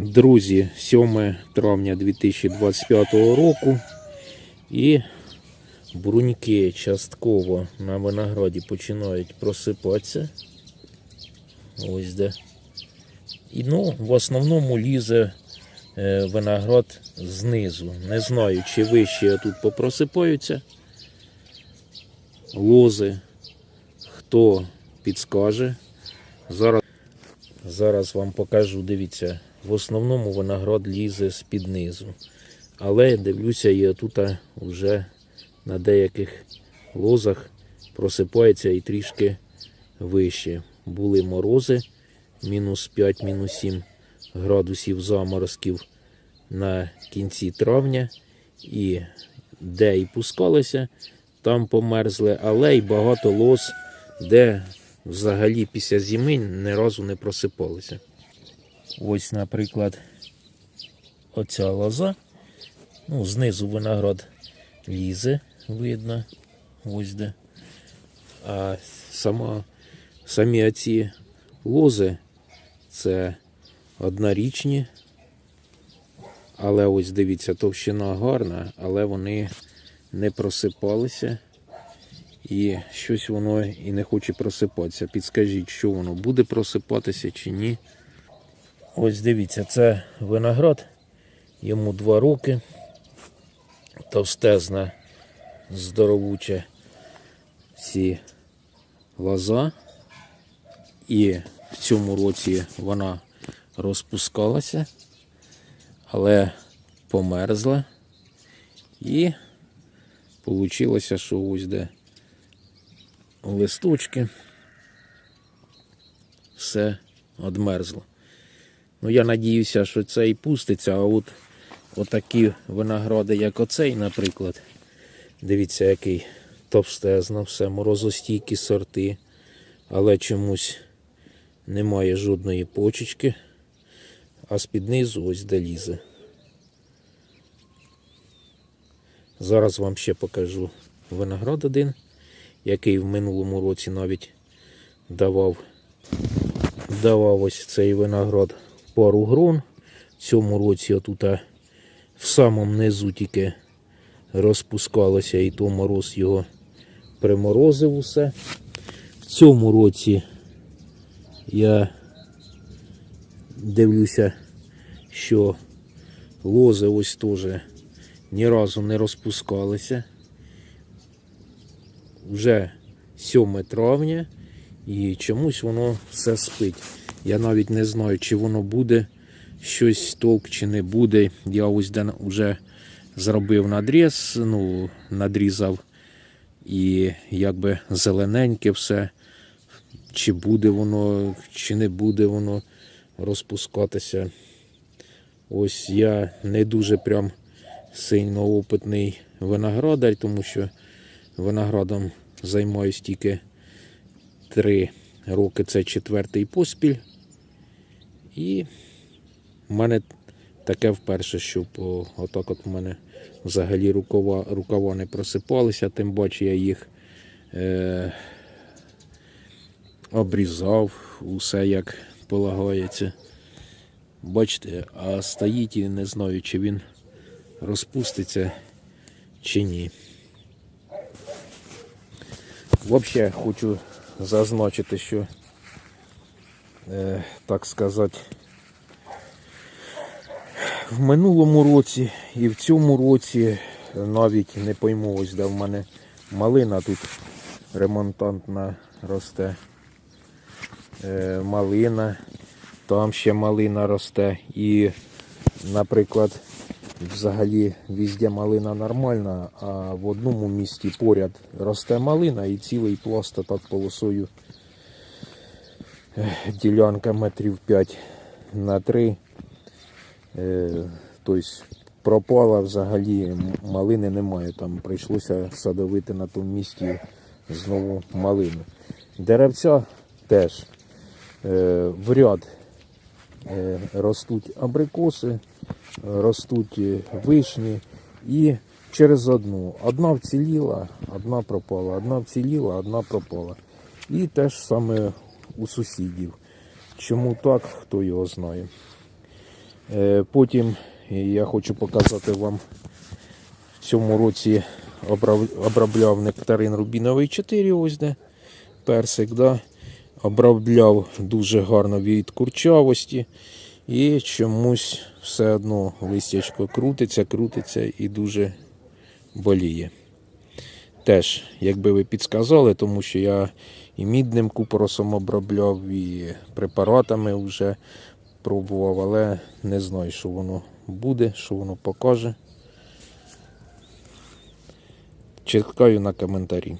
Друзі, 7 травня 2025 року і бруньки частково на винограді починають просипатися. Ось де. І ну, в основному лізе е, виноград знизу. Не знаю, чи вище тут попросипаються лози. Хто підскаже. Зараз, зараз вам покажу, дивіться, в основному виноград лізе з-під низу. Але дивлюся, і тут вже на деяких лозах просипається і трішки вище. Були морози мінус 5, мінус 7 градусів заморозків на кінці травня. І де і пускалися, там померзли, але й багато лоз, де взагалі після зими ні разу не просипалися. Ось, наприклад, оця лоза. Ну, знизу виноград лізе, видно. Ось де. А сама, самі оці лози це однорічні. Але ось дивіться, товщина гарна, але вони не просипалися. І щось воно і не хоче просипатися. Підскажіть, що воно буде просипатися чи ні. Ось дивіться, це виноград. Йому два роки. Товстезна, здоровуча ці лоза. І в цьому році вона розпускалася, але померзла. І вийшло, що ось де листочки все одмерзло. Ну, я надіюся, що це і пуститься, а от отакі виногради, як оцей, наприклад. Дивіться, який товстезно, все, морозостійкі сорти, але чомусь немає жодної почечки, а з-під низу ось де лізе. Зараз вам ще покажу виноград один, який в минулому році навіть давав, давав ось цей виноград пару грон. В цьому році отут а, в самому низу тільки розпускалося і то мороз його приморозив усе. В цьому році я дивлюся, що лози ось теж ні разу не розпускалися. Вже 7 травня і чомусь воно все спить. Я навіть не знаю, чи воно буде щось толк, чи не буде. Я ось де вже зробив надріз, ну, надрізав і якби зелененьке все. Чи буде воно, чи не буде воно розпускатися. Ось я не дуже прям сильно опитний виноградар, тому що виноградом займаюсь тільки три роки, це четвертий поспіль. І в мене таке вперше, щоб о, отак от в мене взагалі рукава, рукава не просипалися, тим паче я їх е, обрізав, усе як полагається. Бачите, а стоїть і не знаю, чи він розпуститься чи ні. Взагалі хочу зазначити, що, е, так сказати, в минулому році і в цьому році навіть не пойму, ось де в мене малина тут ремонтантна росте. Е, малина, там ще малина росте. І, наприклад, взагалі везде малина нормальна, а в одному місті поряд росте малина і цілий пласт так полосою ділянка метрів 5 на 3. Тобто пропала взагалі, малини немає. Там прийшлося садовити на тому місці знову малину. Деревця теж е, в ряд е, ростуть абрикоси, ростуть е, вишні і через одну. Одна вціліла, одна пропала, одна вціліла, одна пропала. І те ж саме у сусідів. Чому так, хто його знає. Е, Потім я хочу показати вам в цьому році обробляв нектарин Рубіновий 4, ось де персик, да? обробляв дуже гарно від курчавості. І чомусь все одно листячко крутиться, крутиться і дуже боліє. Теж, якби ви підсказали, тому що я і мідним купоросом обробляв, і препаратами вже пробував, але не знаю, що воно буде, що воно покаже. Чекаю на коментарі.